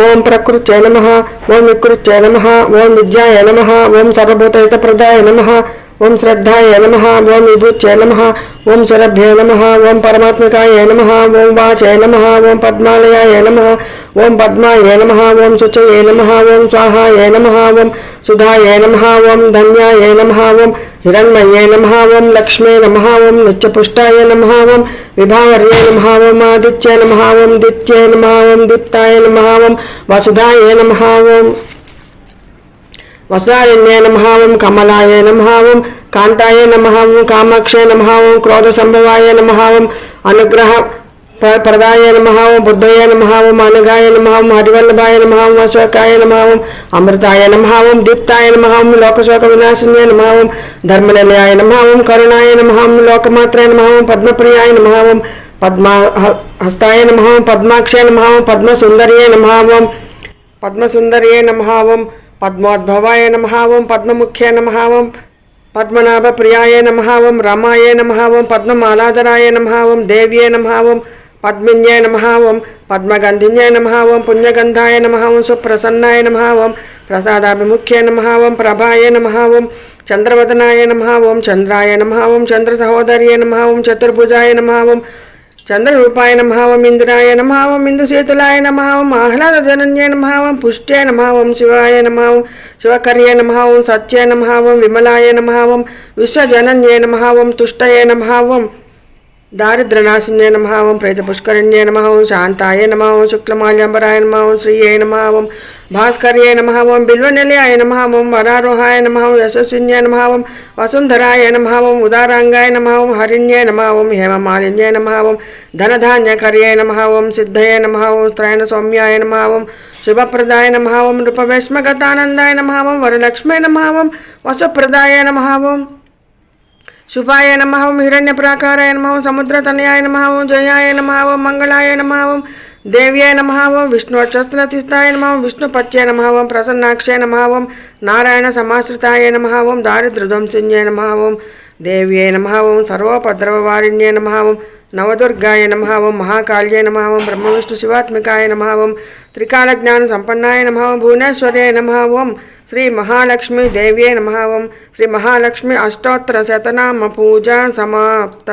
ఓం ప్రకృత్యై నమ ఓం వికృత్యై నమ ఓం విద్యాయ నమ ఓం సర్వభూతహితప్రదాయ నమ ఓం శ్రద్ధాయ నమ ఓం విభూత్యై నమ ఓం సురభ్యే నమ ఓం పరమాత్మికాయ నమ ఓం వాచయ నమ ఓం పద్మాలయాయ నమ ఓం పద్మాయ నమ ఓం శుచయే నమ ఓం స్వాహాయ నమ ఓం సుధాయ నమ ఓం ధన్యాయ నమ ఓం హిరణ్మయే నమ ఓం లక్ష్మే నమ ఓం నిత్యపుష్టాయ నమ ఓం విభావర్యే నమ ఓం ఆదిత్య నమ ఓం దిత్యే నమ ఓం దిత్తాయ నమ ఓం వసుధాయ నమ ఓం వసుధారణ్యే నమహావం కమలాయ నమహావం కాంతాయ నమహావం ఓం కామాక్షే నమ క్రోధ సంభవాయ నమహావం అనుగ్రహ ప్రదాయ నమహావం బుద్ధయ నమహావం ఓం అనగాయ నమ హరివల్లభాయ నమహావం అశోకాయ నమహావం అమృతాయ నమహావం దీప్తాయ నమ లోకశోక వినాశన్య నమహావం ధర్మనిలయాయ నమహావం కరుణాయ నమ లోకమాత్రాయ నమహావం పద్మప్రియాయ నమహావం పద్మా హస్తాయ నమహావం పద్మాక్షయ నమహావం ఓం పద్మసుందర్యే నమ ఓం పద్మసుందర్యే నమ పద్మోద్భవాయ నమ ఓం పద్మముఖ్య నమ ఓం పద్మనాభ ప్రియాయ నమ ఓం రమాయ నమ ఓం పద్మమాలాధరాయ నమ ఓం దేవ్యే నమ ఓం పద్మిన్యే నమ ఓం పద్మగంధిన్యే నమ ఓం పుణ్యగంధాయ నమ ఓం సుప్రసన్నాయ నమ ఓం ప్రసాదాభిముఖ్యే నమ ఓం ప్రభాయ నమ ఓం చంద్రవదనాయ నమ ఓం చంద్రాయ నమ ఓం చంద్ర సహోదర్యే నమ ఓం చతుర్భుజాయ నమ ఓం చంద్రరూపాయ నమావం ఓం ఇంద్రాయ నమ ఓం ఇందుశీతులాయ నమ ఓం ఆహ్లాద జనన్యే నమ ఓం పుష్ట్యే శివాయ నమావం శివకర్య నమావం నమ నమావం విమలాయ నమావం ఓం నమావం తుష్టయ నమావం దారిద్రనాశిన్యే నమ ఓం ప్రేతపుష్కరిణ్యే నమ ఓం శాంతాయ నమ ఓం శుక్లమాల్యంబరాయ నమ ఓం శ్రీయే నమ ఓం భాస్కర్యే నమ ఓం బిల్వనిలయాయ నమ ఓం వరారోహాయ నమ ఓం యశస్విన్యే నమ ఓం వసుంధరాయ నమ ఓం ఉదారాంగాయ నమ ఓం హరిణ్యే నమ ఓం హేమమాలిన్యే నమ ఓం ధనధాన్యకర్యే నమ ఓం సిద్ధయే నమ ఓం త్రయణ సౌమ్యాయ నమ ఓం శుభప్రదాయ నమ ఓం నృపవేశ్మగతానందాయ నమ ఓం వరలక్ష్మే నమ ఓం వసుప్రదాయ నమ ఓం శుభాయ నమ ఓం హిరణ్యప్రాకారాయ నమ ఓం సముద్రతనయాయ నమ ఓం జయాయ నమ ఓం మంగళాయ నమ ఓం దేవ్యాయ నమ ఓం అక్షస్త్రతిస్థాయ నమ ఓం విష్ణుపత్యే నమ ఓం ప్రసన్నాక్షయ నమ ఓం నారాయణ సమాశ్రితాయ నమ ఓం దారిద్ర్యధ్వంసిన్యే నమ ఓం దేవ్యే నమ ఓం సర్వోపద్రవవారిణ్యే నమ ఓం నవదుర్గాయ నమ ఓం మహాకాళ్యే నమ ఓం బ్రహ్మవిష్ణు శివాత్మికాయ నమ ఓం త్రికాలజ్ఞాన సంపన్నాయ నమ ఓం భువనేశ్వర్యాయ నమ ఓం శ్రీ మహాలక్ష్మి దేవ్యే నమ ఓం శ్రీ మహాలక్ష్మి అష్టోత్తర శతనామ పూజ సమాప్త